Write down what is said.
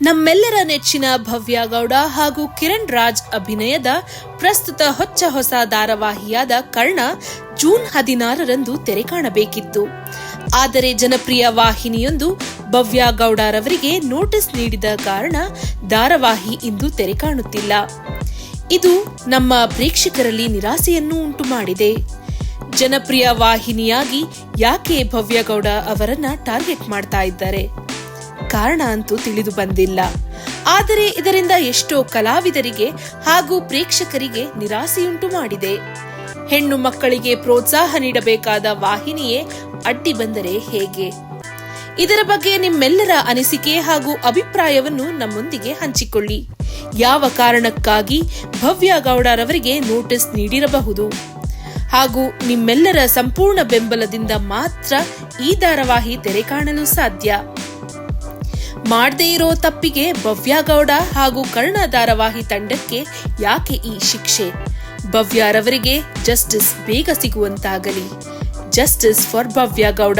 ನಮ್ಮೆಲ್ಲರ ನೆಚ್ಚಿನ ಭವ್ಯ ಗೌಡ ಹಾಗೂ ಕಿರಣ್ ರಾಜ್ ಅಭಿನಯದ ಪ್ರಸ್ತುತ ಹೊಚ್ಚ ಹೊಸ ಧಾರಾವಾಹಿಯಾದ ಕರ್ಣ ಜೂನ್ ಹದಿನಾರರಂದು ತೆರೆ ಕಾಣಬೇಕಿತ್ತು. ಆದರೆ ಜನಪ್ರಿಯ ವಾಹಿನಿಯೊಂದು ಭವ್ಯ ಗೌಡರವರಿಗೆ ನೋಟಿಸ್ ನೀಡಿದ ಕಾರಣ ಧಾರಾವಾಹಿ ಇಂದು ತೆರೆ ಕಾಣುತ್ತಿಲ್ಲ. ಇದು ನಮ್ಮ ಪ್ರೇಕ್ಷಕರಲ್ಲಿ ನಿರಾಸೆಯನ್ನು ಉಂಟು ಮಾಡಿದೆ. ಜನಪ್ರಿಯ ವಾಹಿನಿಯಾಗಿ ಯಾಕೆ ಭವ್ಯಗೌಡ ಅವರನ್ನ ಟಾರ್ಗೆಟ್ ಮಾಡ್ತಾ ಇದ್ದಾರೆ? ಕಾರಣ ಅಂತೂ ತಿಳಿದು ಬಂದಿಲ್ಲ. ಆದರೆ ಇದರಿಂದ ಎಷ್ಟೋ ಕಲಾವಿದರಿಗೆ ಹಾಗೂ ಪ್ರೇಕ್ಷಕರಿಗೆ ನಿರಾಸೆಯುಂಟು ಮಾಡಿದೆ. ಹೆಣ್ಣು ಮಕ್ಕಳಿಗೆ ಪ್ರೋತ್ಸಾಹ ನೀಡಬೇಕಾದ ವಾಹಿನಿಯೇ ಅಡ್ಡಿ ಬಂದರೆ ಹೇಗೆ? ಇದರ ಬಗ್ಗೆ ನಿಮ್ಮೆಲ್ಲರ ಅನಿಸಿಕೆ ಹಾಗೂ ಅಭಿಪ್ರಾಯವನ್ನು ನಮ್ಮೊಂದಿಗೆ ಹಂಚಿಕೊಳ್ಳಿ. ಯಾವ ಕಾರಣಕ್ಕಾಗಿ ಭವ್ಯ ಗೌಡರವರಿಗೆ ನೋಟಿಸ್ ನೀಡಿರಬಹುದು? ಹಾಗೂ ನಿಮ್ಮೆಲ್ಲರ ಸಂಪೂರ್ಣ ಬೆಂಬಲದಿಂದ ಮಾತ್ರ ಈ ಧಾರಾವಾಹಿ ತೆರೆ ಕಾಣಲು ಸಾಧ್ಯ? ಮಾಡದೇ ಇರೋ ತಪ್ಪಿಗೆ ಭವ್ಯಗೌಡ ಹಾಗೂ ಕರ್ಣ ಧಾರಾವಾಹಿ ತಂಡಕ್ಕೆ ಯಾಕೆ ಈ ಶಿಕ್ಷೆ? ಭವ್ಯರವರಿಗೆ ಜಸ್ಟಿಸ್ ಬೇಗ ಸಿಗುವಂತಾಗಲಿ. Justice for Bhavya Gowda